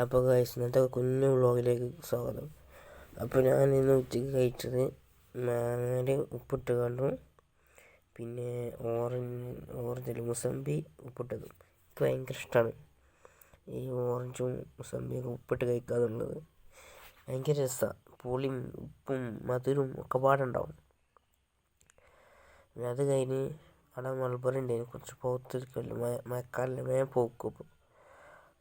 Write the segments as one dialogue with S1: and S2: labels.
S1: അപ്പോൾ ഗൈസ് ഇന്നത്തെ കുഞ്ഞു വ്ളോഗിലേക്ക് സ്വാഗതം. അപ്പോൾ ഞാൻ ഇന്ന് ഉച്ചയ്ക്ക് കഴിച്ചത് മാങ്ങയിൽ ഉപ്പിട്ട് കണ്ടു പിന്നെ ഓറഞ്ച് ഓറഞ്ച് മുസമ്പി ഉപ്പിട്ടതും. എനിക്ക് ഭയങ്കര ഇഷ്ടമാണ് ഈ ഓറഞ്ചും മുസമ്പിയൊക്കെ ഉപ്പിട്ട് കഴിക്കാന്നുള്ളത്. ഭയങ്കര രസമാണ് പുളിയും ഉപ്പും മധുരവും ഒക്കെ പാടുണ്ടാവും. അത് കഴിഞ്ഞ് അവിടെ മൾബറി ഉണ്ടായിരുന്നു. കുറച്ച് പോത്തിരിക്കല്ലോ മഴക്കാലം വേഗം പോക്കും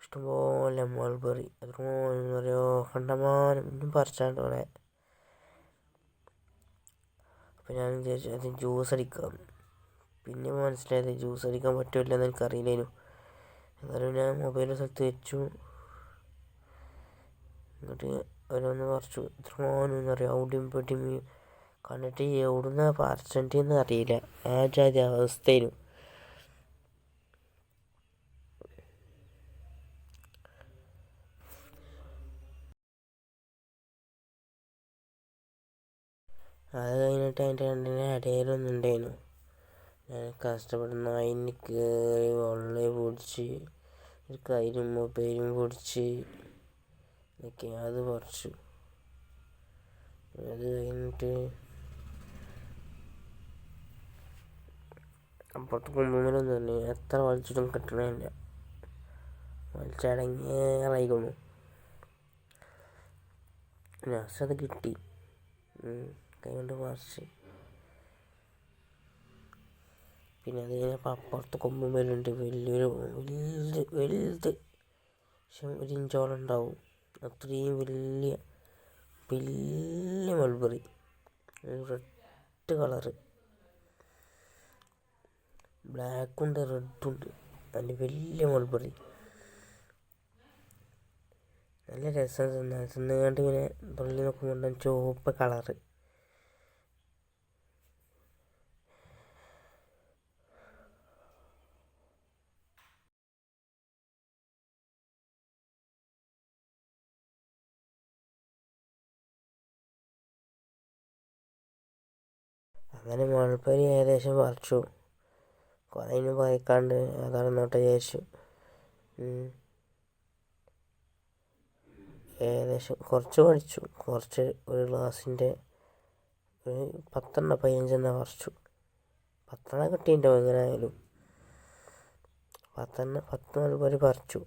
S1: ഇഷ്ടംപോലെ മൾബറി എത്രമാനം പറയോ കണ്ടമാനം ഇന്നും പറിച്ചാണ്ട് അവിടെ അപ്പം ഞാൻ വിചാരിച്ചു അത് ജ്യൂസ് അടിക്കാം. പിന്നെ മനസ്സിലായത് ജ്യൂസ് അടിക്കാൻ പറ്റില്ല എന്ന് എനിക്കറിയില്ലായിരുന്നു എന്നാലും ഞാൻ മൊബൈൽ സ്ഥലത്ത് വെച്ചു. എന്നിട്ട് ഓരോന്ന് പറിച്ചു. ഇത്രമാനം അറിയാം. അവിടെയും പെട്ടിയും കണ്ടിട്ട് എവിടുന്ന പറിച്ചിട്ടെന്ന് അറിയില്ല. ആ ജാതി അവസ്ഥയിലും അത് കഴിഞ്ഞിട്ട് അതിന്റെ രണ്ടിനെ ഇടയിലൊന്നും ഉണ്ടായിരുന്നു ഞാൻ കഷ്ടപ്പെടുന്ന. അതിന് കയറി വെള്ളം പൊടിച്ച് ഒരു കയ്യിലും മൊബൈലും പൊടിച്ച് ഒക്കെ അത് പറിച്ചു. അത് കഴിഞ്ഞിട്ട് അപ്പുറത്ത് കുമ്പുമലൊന്നും തന്നെ എത്ര വലിച്ചിട്ടും കിട്ടണില്ല. വലിച്ചടങ്ങിയറായിക്കൊള്ളു ലാസ്റ്റ് അത് കിട്ടി. കൈകൊണ്ട് മറിച്ച് പിന്നെ അത് അപ്പുറത്ത് വരുന്നുണ്ട് വലിയൊരു വലുത് വലുത്. പക്ഷെ ഒരു ഇഞ്ചോളം ഉണ്ടാവും. അത്രയും വലിയ വലിയ മൾബറി റെഡ് കളറ് ബ്ലാക്കുണ്ട് റെഡുണ്ട് അതിന്റെ വലിയ മൾബറി നല്ല രസം തിന്നാൻ. തിന്നുകൊണ്ട് ഇങ്ങനെ തുള്ളി നോക്കുമ്പോൾ ചുവപ്പ് കളറ് അങ്ങനെ മുഴപ്പനി ഏകദേശം പറിച്ചു കുറേ ഇനി പറിക്കാണ്ട് അതാണ് നോട്ട് വിചാരിച്ചു. ഏകദേശം കുറച്ച് പഠിച്ചു. കുറച്ച് ഒരു ക്ലാസ്സിന്റെ ഒരു പത്തെണ്ണ പതിനഞ്ചെണ്ണ പറിച്ചു പത്തെണ്ണ കിട്ടിയിട്ടുണ്ടാവും എങ്ങനെ ആയാലും പത്തെണ്ണ പത്ത് മൾബറി പറിച്ചു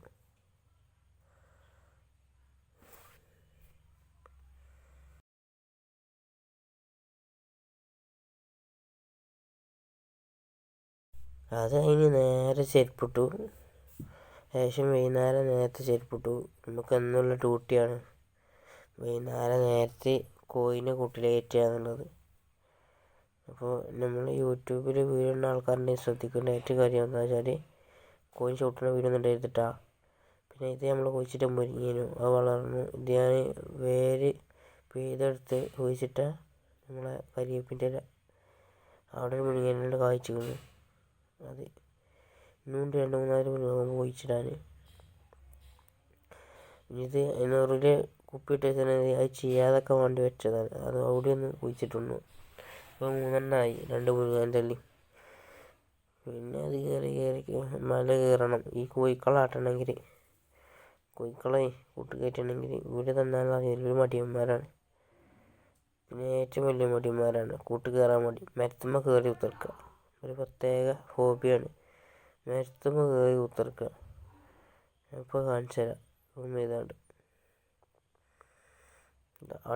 S1: അത് കഴിഞ്ഞ് നേരെ ചെരുപ്പിട്ടു. ഏകദേശം വൈകുന്നേരം നേരത്തെ ചെരുപ്പിട്ടു. നമുക്ക് എന്നുള്ള ഡ്യൂട്ടിയാണ്. വൈകുന്നേരം നേരത്തെ കോയിനെ കൂട്ടിലേറ്റുക എന്നുള്ളത് അപ്പോൾ നമ്മൾ യൂട്യൂബിൽ വീഡിയോ ഇടുന്ന ആൾക്കാരുണ്ടെങ്കിൽ ശ്രദ്ധിക്കേണ്ട ഏറ്റവും കാര്യം എന്താ വെച്ചാൽ കോയിൻ ചവിട്ടുന്ന വീഡിയോ ഒന്നും എടുത്തിട്ടാ പിന്നെ ഇത് നമ്മൾ കുഴിച്ചിട്ട് മുരിങ്ങേനു. അത് വളർന്നു ഇത് ഞാൻ വേര് പെയ്തെടുത്ത് കുഴിച്ചിട്ട നമ്മളെ കരിയപ്പിന്റെ അവിടെ മുരിങ്ങേനുണ്ട് കായ്ച്ചിരുന്നു അത്. ഇന്നുകൊണ്ട് രണ്ട് മൂന്നായിരം രൂപ ഒഴിച്ചിടാൻ ഇത് അതിനുള്ളിൽ കുപ്പിയിട്ട് വെച്ചാൽ അത് ചെയ്യാതൊക്കെ വേണ്ടി വെച്ചതാണ്. അത് അവിടെ ഒന്ന് കുഴിച്ചിട്ടുണ്ട് ഇപ്പോൾ മൂന്നെണ്ണമായി രണ്ട് മുഴുവൻ തല്ലി പിന്നെ അത് കയറി കയറി മല കയറണം. ഈ കോഴിക്കളാട്ടണമെങ്കിൽ കോഴിക്കളെ കൂട്ടുകയറ്റണമെങ്കിൽ ഇവിടെ തന്നാൽ ഒരു മടിയന്മാരാണ്. പിന്നെ ഏറ്റവും വലിയ മടിയന്മാരാണ്. കൂട്ട് കയറാൻ മടി മരത്തുമ്മ കയറി ഉത്തർക്കുക ഒരു പ്രത്യേക ഹോബിയാണ്. മരത്തുമ്മ കയറി ഉത്തർക്കുക ഇപ്പോൾ കാണിച്ചു തരാം. റൂം ചെയ്താണ്ട്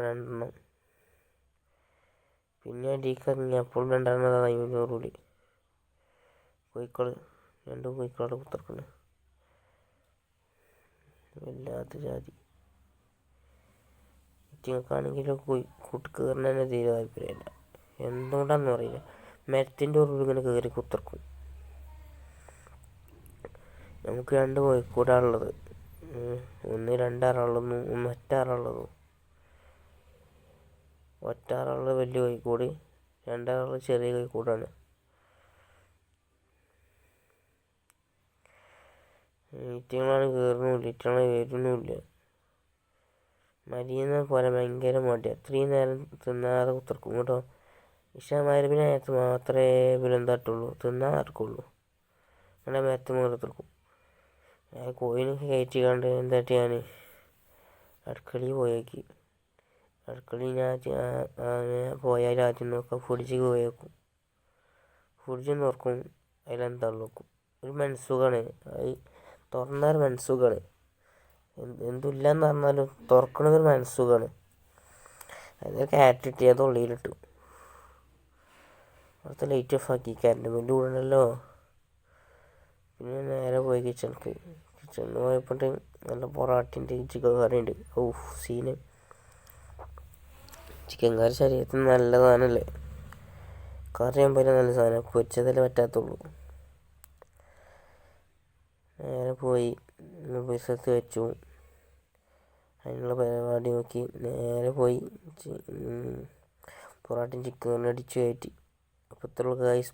S1: രണ്ടെണ്ണം. പിന്നെ അടിക്കറിഞ്ഞ അപ്പോൾ രണ്ടെണ്ണതാണ് അഞ്ഞൂറൂടി കോഴിക്കോട്. രണ്ട് കോഴിക്കോട് കുത്തിറക്കണേ വല്ലാത്ത ജാതി. ഇറ്റിങ്ങൾക്കാണെങ്കിലും കൂട്ടുകയറിന് തന്നെ തീരെ താല്പര്യമില്ല. എന്തുകൊണ്ടാണെന്ന് അറിയില്ല. മരത്തിന്റെ ഉള്ളിൽ ഇങ്ങനെ കയറി കുത്തിർക്കും. നമുക്ക് രണ്ട് കോഴിക്കൂടാണുള്ളത് ഒന്ന് രണ്ടാറുള്ളതും ഒന്ന് ഒറ്റാറുള്ളതും ഒറ്റാറുള്ളത് വലിയ കോഴിക്കൂട് രണ്ടാറുള്ളത് ചെറിയ കോഴിക്കൂടാണ് ഈറ്റങ്ങളാണ് കയറുന്നില്ല ഈറ്റങ്ങൾ വരുന്നുമില്ല മരിയെന്ന പോലെ ഭയങ്കര മടി അത്രയും നേരം തിന്നാതെ കുത്തിർക്കും കേട്ടോ. ഇഷ മരുവിനെ നേരത്ത് മാത്രമേ തട്ടുള്ളൂ തിന്നാൻ നടക്കുള്ളൂ അങ്ങനെ മരത്ത് മുകളിൽ കുത്തിറക്കും ഞാൻ കോയിനൊക്കെ കയറ്റി കണ്ട് എന്തായിട്ട് ഞാൻ അടുക്കളയിൽ പോയേക്ക്. അടുക്കളയിൽ ഞാൻ പോയാൽ ആദ്യം നോക്കാം ഫ്രിഡ്ജിൽ പോയേക്കും. ഫ്രിഡ്ജ് തുറക്കും അതിലെന്താ നോക്കും ഒരു മനസ്സുഖമാണ് അത് തുറന്നാൽ ഒരു മനസ്സുഖമാണ് എന്തില്ലെന്ന് പറഞ്ഞാലും തുറക്കണതൊരു മനസ്സുഖമാണ് അത് ക്യാരറ്റ് അത് ഉള്ളിലിട്ടു. അവിടുത്തെ ലൈറ്റ് ഓഫ് ആക്കി കറണ്ട് ബില്ല് കൂടണല്ലോ. പിന്നെ നേരെ പോയി കിച്ചണിക്ക് കിച്ചണിൽ പോയപ്പോട്ട് നല്ല പൊറാട്ടിന്റെ ചിക്കൻ കറി ഉണ്ട് ഓ സീന് ചിക്കൻ കറി ശരീരത്തിന് നല്ല സാധനമല്ലേ കറി ആകുമ്പോൾ നല്ല സാധനം. പൊരിച്ചതല്ലേ പറ്റാത്തുള്ളൂ. നേരെ പോയി പൈസത്ത് വെച്ചു. അതിനുള്ള പരിപാടി നോക്കി. നേരെ പോയി പൊറാട്ടയും ചിക്കൻ അടിച്ചു കയറ്റി. അപ്പോൾ ഇത്രയുള്ള ഗൈസ്